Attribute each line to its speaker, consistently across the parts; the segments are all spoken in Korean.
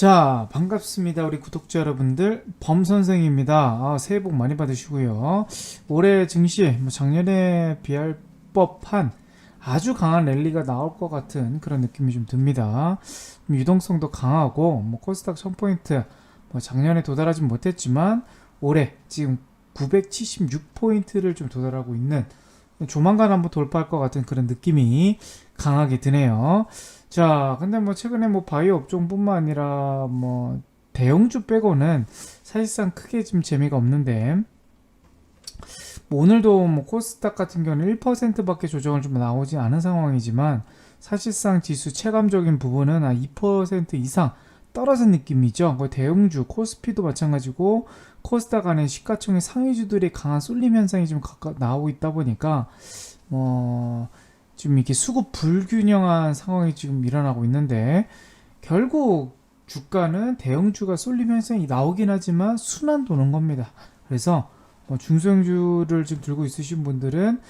Speaker 1: 자, 반갑습니다. 우리 구독자 여러분들. 범선생입니다. 아, 새해 복 많이 받으시고요. 올해 증시, 뭐 작년에 비할 법한 아주 강한 랠리가 나올 것 같은 그런 느낌이 좀 듭니다. 좀 유동성도 강하고, 뭐 코스닥 1000포인트, 뭐 작년에 도달하진 못했지만, 올해 지금 976포인트를 좀 도달하고 있는 조만간 한번 돌파할 것 같은 그런 느낌이 강하게 드네요. 자, 근데 뭐 최근에 뭐 바이오 업종뿐만 아니라 뭐 대형주 빼고는 사실상 크게 좀 재미가 없는데 뭐 오늘도 뭐 코스닥 같은 경우는 1%밖에 조정을 좀 나오지 않은 상황이지만 사실상 지수 체감적인 부분은 한 2% 이상 떨어진 느낌이죠. 그 대형주 코스피도 마찬가지고 코스닥 안에 시가총액 상위주들의 강한 쏠림 현상이 좀 나오고 있다 보니까 뭐 지금 이렇게 수급 불균형한 상황이 지금 일어나고 있는데 결국 주가는 대형주가 쏠림 현상이 나오긴 하지만 순환 도는 겁니다. 그래서 뭐 중소형주를 지금 들고 있으신 분들은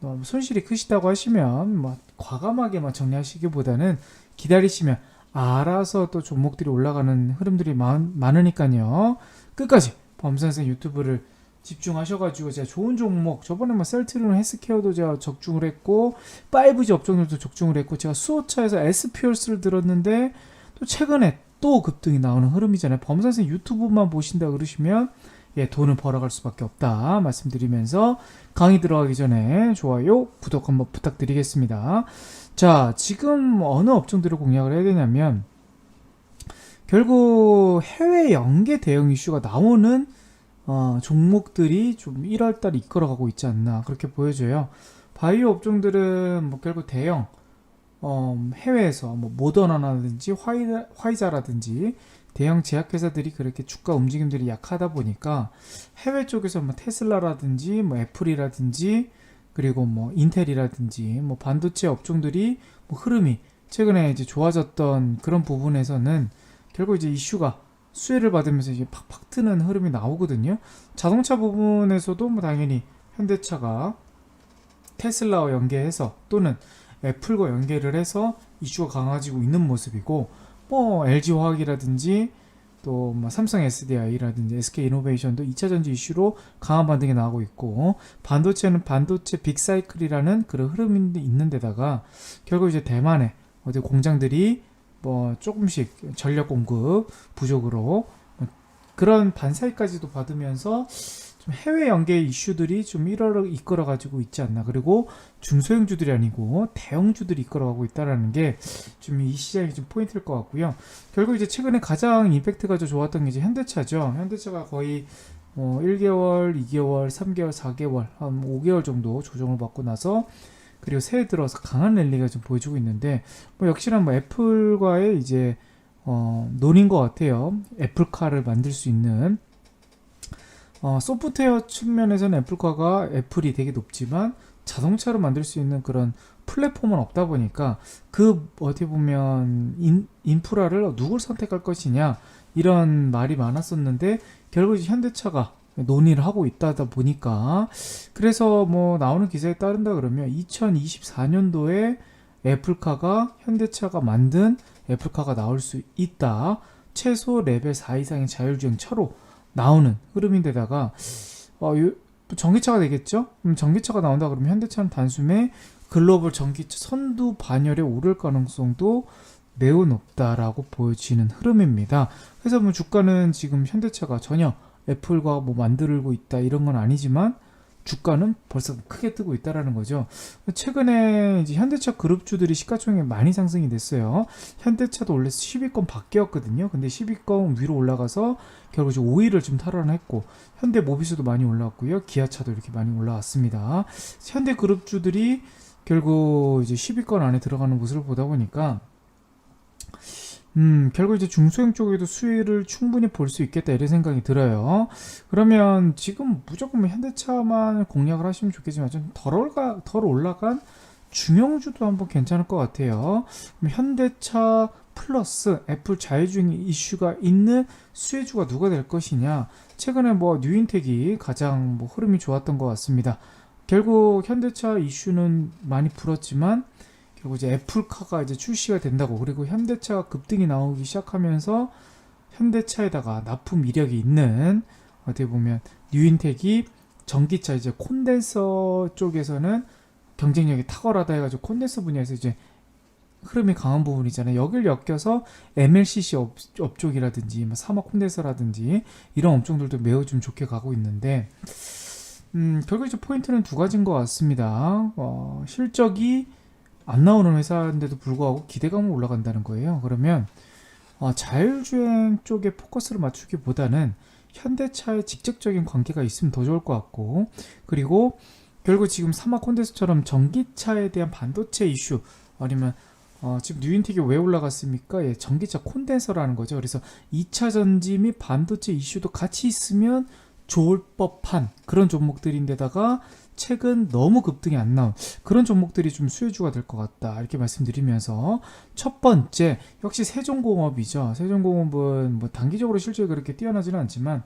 Speaker 1: 뭐 손실이 크시다고 하시면 뭐 과감하게만 정리하시기보다는 기다리시면 알아서 또 종목들이 올라가는 흐름들이 많, 많으니까요. 끝까지 범선생 유튜브를 집중하셔가지고 제가 좋은 종목 저번에 뭐 셀트리온 헬스케어도 제가 적중을 했고 5G 업종들도 적중을 했고 제가 수호차에서 SPL스를 들었는데 또 최근에 또 급등이 나오는 흐름이잖아요. 범선생 유튜브만 보신다 그러시면 예, 돈을 벌어갈 수밖에 없다 말씀드리면서 강의 들어가기 전에 좋아요, 구독 한번 부탁드리겠습니다. 자, 지금 어느 업종들을 공략을 해야 되냐면 결국 해외 연계 대형 이슈가 나오는 어, 종목들이 좀 1월달 이끌어가고 있지 않나 그렇게 보여져요. 바이오 업종들은 뭐 결국 대형 어, 해외에서 뭐 모더나라든지 화이, 화이자라든지 대형 제약회사들이 그렇게 주가 움직임들이 약하다 보니까 해외 쪽에서 뭐 테슬라라든지 뭐 애플이라든지 그리고 뭐 인텔이라든지 뭐 반도체 업종들이 뭐 흐름이 최근에 이제 좋아졌던 그런 부분에서는 결국 이제 이슈가 수혜를 받으면서 이제 팍팍 트는 흐름이 나오거든요. 자동차 부분에서도 뭐 당연히 현대차가 테슬라와 연계해서 또는 애플과 연계를 해서 이슈가 강화지고 있는 모습이고 뭐 LG 화학이라든지 또 뭐 삼성 SDI라든지 SK 이노베이션도 2차 전지 이슈로 강한 반등이 나오고 있고 반도체는 반도체 빅사이클이라는 그런 흐름이 있는 데다가 결국 이제 대만의 어디 공장들이 뭐 조금씩 전력 공급 부족으로 그런 반사이까지도 받으면서 좀 해외 연계 이슈들이 좀 1월을 이끌어 가지고 있지 않나 그리고 중소형주들이 아니고 대형주들이 이끌어가고 있다라는 게 좀 이 시장이 좀 포인트일 것 같고요. 결국 이제 최근에 가장 임팩트가 좀 좋았던 게 이제 현대차죠. 현대차가 거의 뭐 1개월, 2개월, 3개월, 4개월, 한 5개월 정도 조정을 받고 나서 그리고 새해 들어서 강한 랠리가 좀 보여주고 있는데 뭐 역시나 뭐 애플과의 이제 어, 논인 것 같아요. 애플카를 만들 수 있는 어, 소프트웨어 측면에서는 애플카가 애플이 되게 높지만 자동차로 만들 수 있는 그런 플랫폼은 없다 보니까 그 어떻게 보면 인, 인프라를 누굴 선택할 것이냐 이런 말이 많았었는데 결국 현대차가 논의를 하고 있다 보니까 그래서 뭐 나오는 기사에 따른다 그러면 2024년도에 애플카가 현대차가 만든 애플카가 나올 수 있다 최소 레벨 4 이상의 자율주행 차로 나오는 흐름인데다가 어, 요- 전기차가 되겠죠? 그럼 전기차가 나온다 그러면 현대차는 단숨에 글로벌 전기차 선두 반열에 오를 가능성도 매우 높다라고 보여지는 흐름입니다. 그래서 뭐 주가는 지금 현대차가 전혀 애플과 뭐 만들고 있다 이런 건 아니지만 주가는 벌써 크게 뜨고 있다라는 거죠. 최근에 이제 현대차 그룹주들이 시가총액 많이 상승이 됐어요. 현대차도 원래 10위권 밖이었거든요. 근데 10위권 위로 올라가서 결국 이제 5위를 좀 탈환했고 현대 모비스도 많이 올라왔고요. 기아차도 이렇게 많이 올라왔습니다. 현대 그룹주들이 결국 이제 10위권 안에 들어가는 모습을 보다 보니까 음, 결국 이제 중소형 쪽에도 수혜를 충분히 볼 수 있겠다 이런 생각이 들어요. 그러면 지금 무조건 뭐 현대차만 공략을 하시면 좋겠지만 좀 덜 올가 덜 올라간 중형주도 한번 괜찮을 것 같아요. 현대차 플러스 애플 자율주행 이슈가 있는 수혜주가 누가 될 것이냐? 최근에 뭐 뉴인텍이 가장 뭐 흐름이 좋았던 것 같습니다. 결국 현대차 이슈는 많이 불었지만 결국 이제 애플카가 이제 출시가 된다고 그리고 현대차가 급등이 나오기 시작하면서 현대차에다가 납품 이력이 있는 어떻게 보면 뉴인텍이 전기차 이제 콘덴서 쪽에서는 경쟁력이 탁월하다 해가지고 콘덴서 분야에서 이제 흐름이 강한 부분이잖아요. 여길 엮여서 MLCC 업, 업종이라든지 뭐 사막 콘덴서라든지 이런 업종들도 매우 좀 좋게 가고 있는데 음, 결국 이제 포인트는 두 가지인 것 같습니다. 어, 실적이 안 나오는 회사인데도 불구하고 기대감은 올라간다는 거예요. 그러면 어, 자율주행 쪽에 포커스를 맞추기보다는 현대차의 직접적인 관계가 있으면 더 좋을 것 같고 그리고 결국 지금 사막 콘덴서처럼 전기차에 대한 반도체 이슈 아니면 어, 지금 뉴인텍이 왜 올라갔습니까? 예, 전기차 콘덴서라는 거죠. 그래서 2차 전지 및 반도체 이슈도 같이 있으면 좋을 법한 그런 종목들인데다가 최근 너무 급등이 안 나온 그런 종목들이 좀 수혜주가 될 것 같다. 이렇게 말씀드리면서 첫 번째 역시 세종공업이죠. 세종공업은 뭐 단기적으로 실적이 그렇게 뛰어나지는 않지만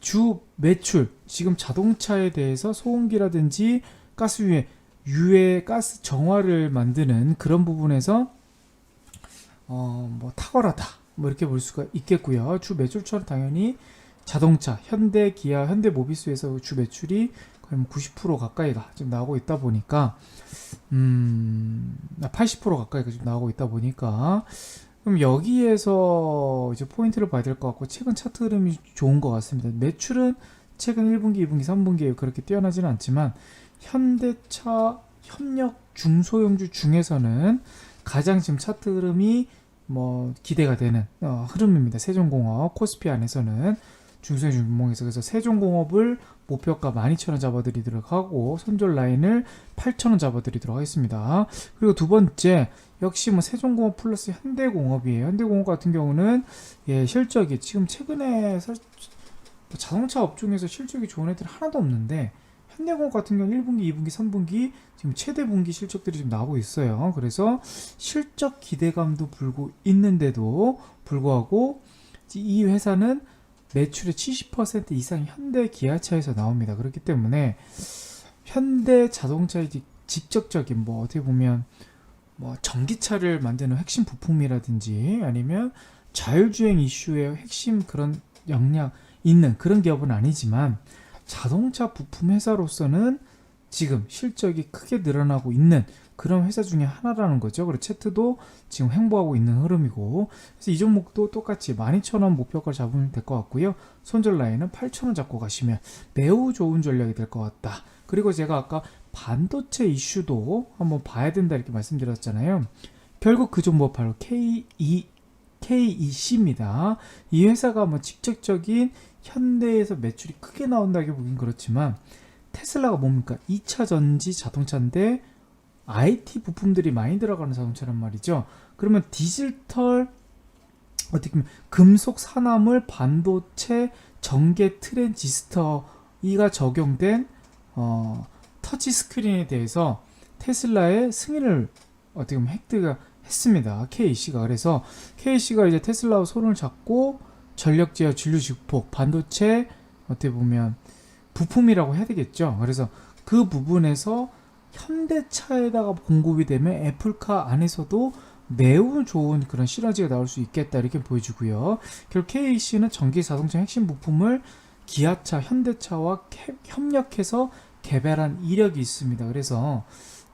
Speaker 1: 주 매출 지금 자동차에 대해서 소음기라든지 가스유에 유해 가스 정화를 만드는 그런 부분에서 어 뭐 탁월하다. 뭐 이렇게 볼 수가 있겠고요. 주 매출처럼 당연히 자동차 현대 기아 현대 모비스에서 주 매출이 거의 뭐90% 가까이가 지금 나오고 있다 보니까 음80% 가까이가 지금 나오고 있다 보니까 그럼 여기에서 이제 포인트를 봐야 될 것 같고 최근 차트 흐름이 좋은 것 같습니다. 매출은 최근 1분기, 2분기, 3분기에 그렇게 뛰어나지는 않지만 현대차 협력 중소형주 중에서는 가장 지금 차트 흐름이 뭐 기대가 되는 어, 흐름입니다. 세종공업 코스피 안에서는 중소형 주목에서 그래서 세종공업을 목표가 12,000원 잡아드리도록 하고 손절 라인을 8,000원 잡아드리도록 하겠습니다. 그리고 두 번째 역시 뭐 세종공업 플러스 현대공업이에요. 현대공업 같은 경우는 예 실적이 지금 최근에 자동차 업종에서 실적이 좋은 애들 하나도 없는데 현대공업 같은 경우 1분기, 2분기, 3분기 지금 최대 분기 실적들이 좀 나오고 있어요. 그래서 실적 기대감도 불고 있는데도 불구하고 이 회사는 매출의 70% 이상 현대 기아차에서 나옵니다. 그렇기 때문에 현대 자동차의 직- 직접적인 뭐 어떻게 보면 뭐 전기차를 만드는 핵심 부품이라든지 아니면 자율주행 이슈의 핵심 그런 역량 있는 그런 기업은 아니지만 자동차 부품 회사로서는 지금 실적이 크게 늘어나고 있는 그런 회사 중에 하나라는 거죠. 그리고 채트도 지금 횡보하고 있는 흐름이고 그래서 이 종목도 똑같이 12,000원 목표가를 잡으면 될 것 같고요. 손절 라인은 8,000원 잡고 가시면 매우 좋은 전략이 될 것 같다. 그리고 제가 아까 반도체 이슈도 한번 봐야 된다 이렇게 말씀드렸잖아요. 결국 그 종목 바로 KE KEC입니다. 이 회사가 뭐 직접적인 현대에서 매출이 크게 나온다기 보긴 그렇지만 테슬라가 뭡니까? 2차 전지 자동차인데 IT 부품들이 많이 들어가는 자동차란 말이죠. 그러면 디지털 어떻게 보면 금속 산화물 반도체 전개 트랜지스터가 적용된 어, 터치 스크린에 대해서 테슬라의 승인을 어떻게 보면 획득을 했습니다. KC가 그래서 KC가 이제 테슬라와 손을 잡고 전력 제어, 진류 증폭, 반도체 어떻게 보면 부품이라고 해야 되겠죠. 그래서 그 부분에서 현대차에다가 공급이 되면 애플카 안에서도 매우 좋은 그런 시너지가 나올 수 있겠다 이렇게 보여주고요. 결국 KC는 전기 자동차 핵심 부품을 기아차, 현대차와 캐- 협력해서 개발한 이력이 있습니다. 그래서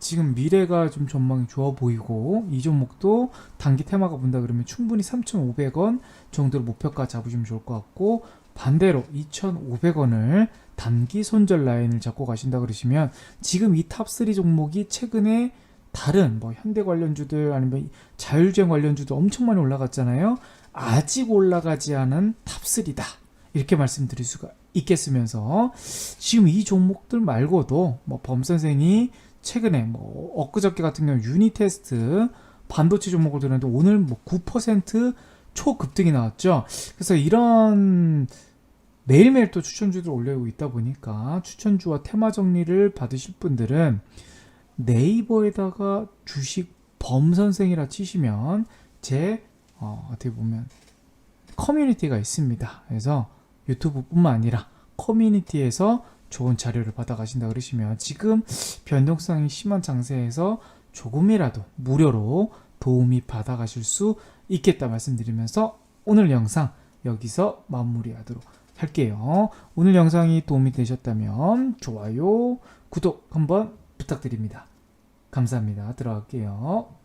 Speaker 1: 지금 미래가 좀 전망이 좋아 보이고 이 종목도 단기 테마가 본다 그러면 충분히 3,500원 정도로 목표가 잡으시면 좋을 것 같고 반대로 2,500원을 단기 손절 라인을 잡고 가신다 그러시면 지금 이 탑3 종목이 최근에 다른 뭐 현대 관련주들 아니면 자율주행 관련주도 엄청 많이 올라갔잖아요. 아직 올라가지 않은 탑3다. 이렇게 말씀드릴 수가 있겠으면서 지금 이 종목들 말고도 뭐 범 선생이 최근에 뭐 엊그저께 같은 경우 유니테스트 반도체 종목을 들었는데 오늘 뭐 9% 초급등이 나왔죠. 그래서 이런 매일매일 또 추천주들 올려오고 있다 보니까 추천주와 테마 정리를 받으실 분들은 네이버에다가 주식 범선생이라 치시면 제 어, 어떻게 보면 커뮤니티가 있습니다. 그래서 유튜브뿐만 아니라 커뮤니티에서 좋은 자료를 받아가신다 그러시면 지금 변동성이 심한 장세에서 조금이라도 무료로 도움이 받아가실 수 있겠다 말씀드리면서 오늘 영상 여기서 마무리하도록 할게요. 오늘 영상이 도움이 되셨다면 좋아요, 구독 한번 부탁드립니다. 감사합니다. 들어갈게요.